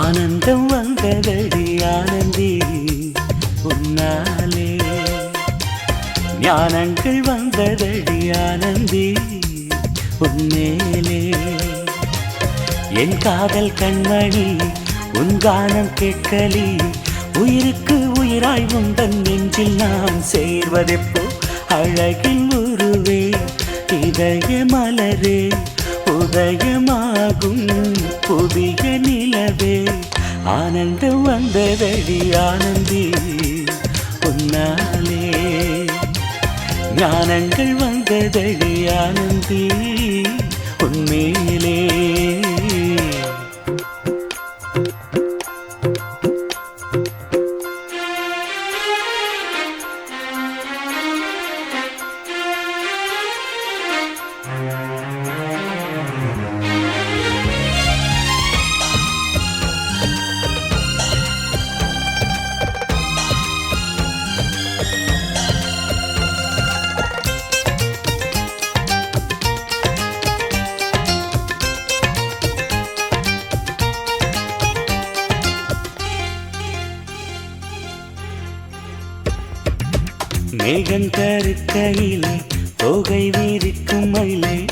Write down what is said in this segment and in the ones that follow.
ஆனந்தம் வந்ததடி ஆனந்தி உன்னாலே. ஞானங்கள் வந்ததடி ஆனந்தி உன்னேலே என் காதல் கண்மணி உன் கானம் கேட்கலி உயிருக்கு உயிராய் உந்தன் நெஞ்சில் நாம் சேர்வதெப்போ அழகின் உருவே இதய மலரே. உதயமாகும் புதிய நிலவே. ஆனந்தம் வந்ததடி ஆனந்தி உன்னாலே. ஞானங்கள் வந்ததடி ஆனந்தி. மேகம் கருக்கையிலே தொகை வீரிக்கும் மயிலே.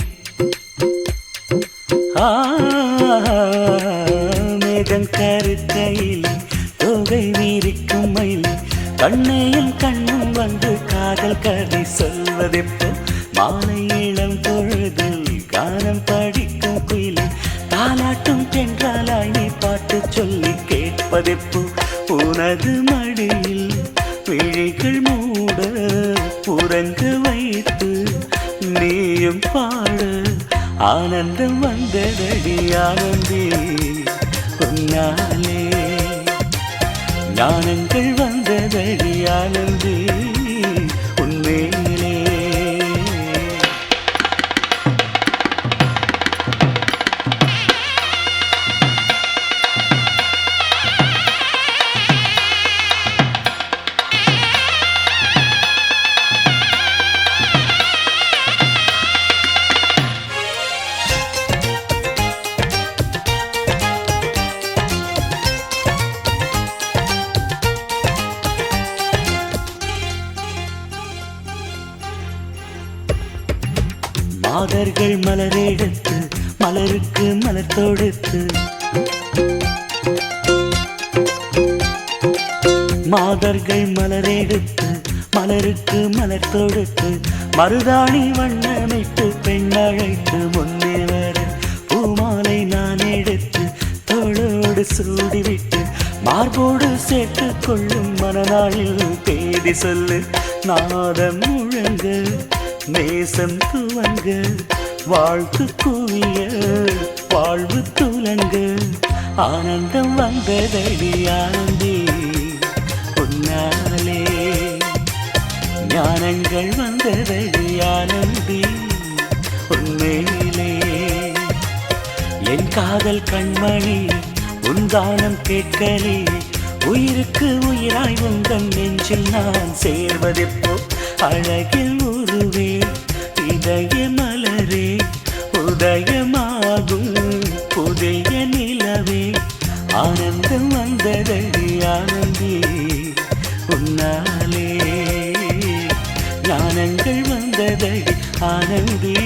மேகம் கருக்கையிலே தொகை வீரிக்கும் மயிலே. கண்ணையும் கண்ணும் வந்து காதல் கதை சொல்வதெப்போ? மாலை இளம் பொழுதில் கானம் படிக்கும் குயிலே. தாலாட்டும் தென்றாலாய் நீ பாட்டு சொல்லி கேட்பதெப்போ? உனது மடியில் விழிகள் மூட புறங்கு வைத்து நீயும் பாட ஆனந்தம் வந்ததடி ஆனந்தி உன்னாலே ஞானங்கள் வந்ததடி ஆனந்தி. மாதர்கள் மலரெடுத்து மலருக்கு மலர் தொடுத்து. மாதர்கள் மலரெடுத்து மலருக்கு மலர் தொடுத்து. மருதாணி வண்ணமைத்து பெண் அழைத்து முன்னே வர பூமாலை நான் எடுத்து தோளோடு சூடிவிட்டு மார்போடு சேர்த்து கொள்ளும் மனநாளில் தேதி சொல்லு நாதம் முழங்கு. நேசம் துவங்க வாழ்த்து குவிய வாழ்வு துலங்க ஆனந்தம் வந்ததடி ஆனந்தி உன்னாலே. ஞானங்கள் வந்ததடி ஆனந்தி உண்மையிலே என் காதல் கண்மணி உந்தானம் கேட்கலே உயிருக்கு உயிராய் உந்தன் நெஞ்சில் நான் சேர்வதெப்போ அழகில் உருவே. இதய மலரே உதயமாகும் புதிய நிலவே. ஆனந்தம் வந்ததடி ஆனந்தி உன்னாலே. ஞானங்கள் வந்ததடி ஆனந்தி.